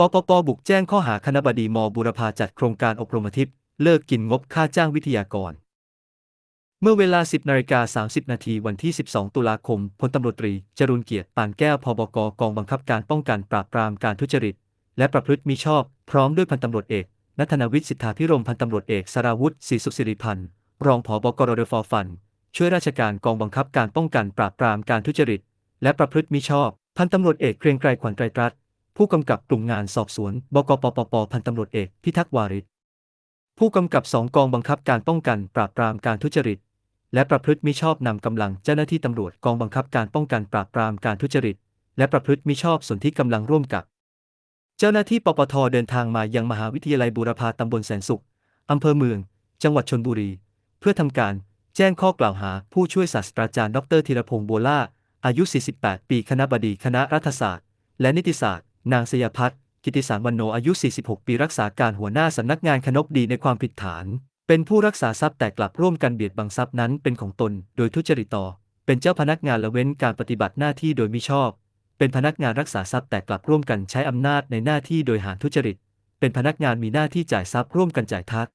ปปปบุกแจ้งข้อหาคณบดีมบุรพาจัดโครงการอบรมทิตย์เลิกกินงบค่าจ้างวิทยากร เมื่อเวลา 10นาฬิกา30 นาทีวันที่ 12 ตุลาคม พลตำรวจตรี จรุนเกียรติปานแก้วพบกกองบังคับการป้องกันปราบปรามการทุจริต และประพฤติมิชอบ พร้อมด้วยพันตำรวจเอกนัทนวิทย์สิทธาพิรมพันตำรวจเอกสราวุฒิศรีสุขสิริพันธ์รองผบกรดฟฟัน ช่วยราชการกองบังคับการป้องกันปราบปรามการทุจริต และประพฤติมิชอบ พันตำรวจเอกเกรียงไกรขวัญไตรตรัส ผู้กำกับกลุ่มงานสอบสวน บกปปปพันตำรวจเอกพิทักษ์วาริศผู้กำกับสองกองบังคับการป้องกันปราบปรามการทุจริต และประพฤติมิชอบนำกำลังเจ้าหน้าที่ตำรวจกองบังคับการป้องกันปราบปรามการทุจริต และประพฤติมิชอบส่วนที่กำลังร่วมกับ เจ้าหน้าที่ปปทเดินทางมายังมหาวิทยาลัยบูรพาตำบลแสนสุขอำเภอเมือง จังหวัดชนบุรี เพื่อทำการแจ้งข้อกล่าวหาผู้ช่วยศาสตราจารย์ดรธีรพงษ์บัวล่าอายุ 48 ปี คณะบดีคณะรัฐศาสตร์ และนิติศาสตร์ นางสยพัฒน์กิติสารวันโนอายุ 46 ปีรักษาการหัวหน้าสำนักงานคณบดีในความผิดฐาน เป็นผู้รักษาทรัพย์แต่กลับร่วมกันเบียดบังทรัพย์นั้นเป็นของตน โดยทุจริตต่อ เป็นเจ้าพนักงานละเว้นการปฏิบัติหน้าที่โดยมิชอบ เป็นพนักงานรักษาทรัพย์แต่กลับร่วมกันใช้อำนาจในหน้าที่โดยหารทุจริต เป็นพนักงานมีหน้าที่จ่ายทรัพย์ร่วมกันจ่ายทัก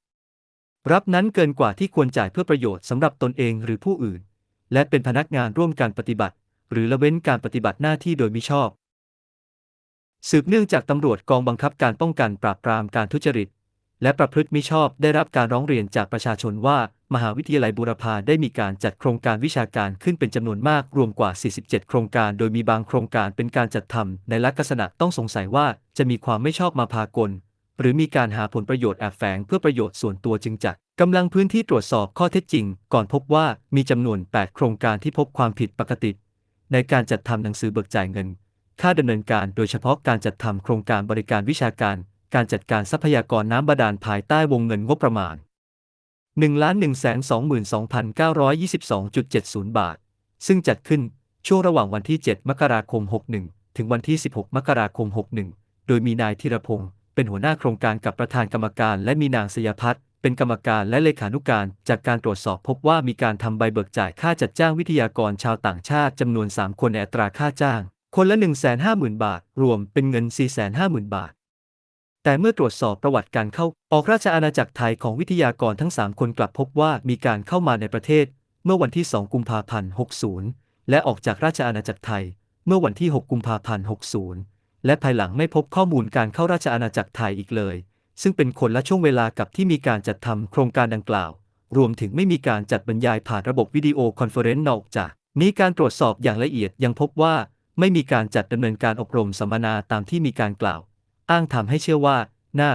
รับนั้นเกินกว่าที่ควรจ่ายเพื่อประโยชน์สำหรับตนเองหรือผู้อื่น และเป็นพนักงานร่วมการปฏิบัติ หรือละเว้นการปฏิบัติหน้าที่โดยมิชอบ สืบเนื่องจากตำรวจกองบังคับการป้องกันปราบปรามการทุจริต และประพฤติมิชอบได้รับการร้องเรียนจากประชาชนว่า มหาวิทยาลัยบูรพาได้มีการจัดโครงการวิชาการขึ้นเป็นจำนวนมากรวมกว่า 47 โครงการ โดยมีบางโครงการเป็นการจัดทำในลักษณะต้องสงสัยว่าจะมีความไม่ชอบมาพากล หรือมีการหาผลประโยชน์แอบแฝงเพื่อประโยชน์ส่วนตัวจึงจัดกำลังพื้นที่ตรวจสอบข้อเท็จจริง ก่อนพบว่ามีจำนวน 8 โครงการที่พบความผิดปกติ ในการจัดทำหนังสือเบิกจ่ายเงิน ค่าดำเนินการโดยเฉพาะการจัดทำโครงการบริการวิชาการ การจัดการทรัพยากรน้ำบาดาลภายใต้วงเงินงบประมาณ 1,122,922.70 บาท ซึ่งจัดขึ้นช่วงระหว่างวันที่ 7 มกราคม 61 ถึงวันที่ 16 มกราคม 61 โดยมีนายธีรพงศ์เป็นหัวหน้าโครงการกับประธานกรรมการและมีนางสยพัฒน์เป็นกรรมการและเลขานุการ จากการตรวจสอบพบว่ามีการทำใบเบิกจ่ายค่าจัดจ้างวิทยากรชาวต่างชาติจำนวน 3 คนในอัตราค่าจ้าง คนละ 150,000 บาท รวมเป็นเงิน 450,000 บาท แต่เมื่อตรวจสอบประวัติการเข้า ออกราชอาณาจักรไทยของวิทยากรทั้ง 3 คนกลับพบว่ามีการเข้ามาในประเทศ เมื่อวันที่ 2 กุมภาพันธ์ 60 และออกจากราชอาณาจักรไทย เมื่อวันที่ 6 กุมภาพันธ์ 60 และภายหลังไม่พบข้อมูลการเข้าราชอาณาจักรไทยอีกเลย ซึ่งเป็นคนละช่วงเวลากับที่มีการจัดทำโครงการดังกล่าว รวมถึงไม่มีการจัดบรรยายผ่านระบบวิดีโอคอนเฟอเรนซ์นอกจากนี้การตรวจสอบอย่างละเอียดยังพบว่า ไม่มีการจัดดำเนินการอบรมสัมมนาตามที่มีการกล่าว อ้างทำให้เชื่อว่าน่า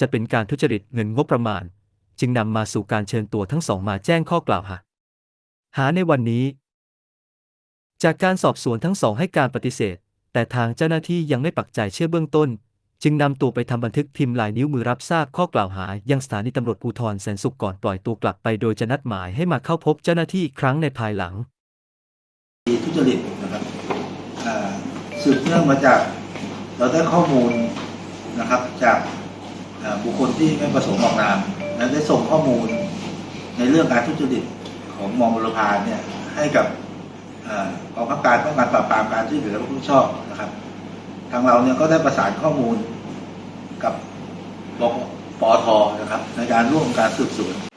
จะเป็นการทุจริตเงินงบประมาณ จึงนำมาสู่การเชิญตัวทั้งสองมาแจ้งข้อกล่าวหาหาในวันนี้ จากการสอบสวนทั้งสองให้การปฏิเสธ แต่ทางเจ้าหน้าที่ยังไม่ปักใจเชื่อเบื้องต้น จึงนำตัวไปทำบันทึกพิมพ์ลายนิ้วมือรับทราบข้อกล่าวหา ยังสถานีตำรวจภูธรแสนสุขก่อนปล่อยตัวกลับไปโดยจะนัดหมายให้มาเข้าพบเจ้าหน้าที่อีกครั้งในภายหลังทุจริต สืบเนื่องมาจากเราได้ข้อมูลนะครับจากบุคคลที่ไม่ประสงค์ออกนามและได้ส่งข้อมูลในเรื่องการทุจริตของมองบุรพาเนี่ยให้กับอ่ากองบังคับการป้องกันปราบปรามการทุจริตและประพฤติมิชอบนะครับทางเราเนี่ยก็ได้ประสานข้อมูลกับปอทนะครับในการร่วมการสืบสวน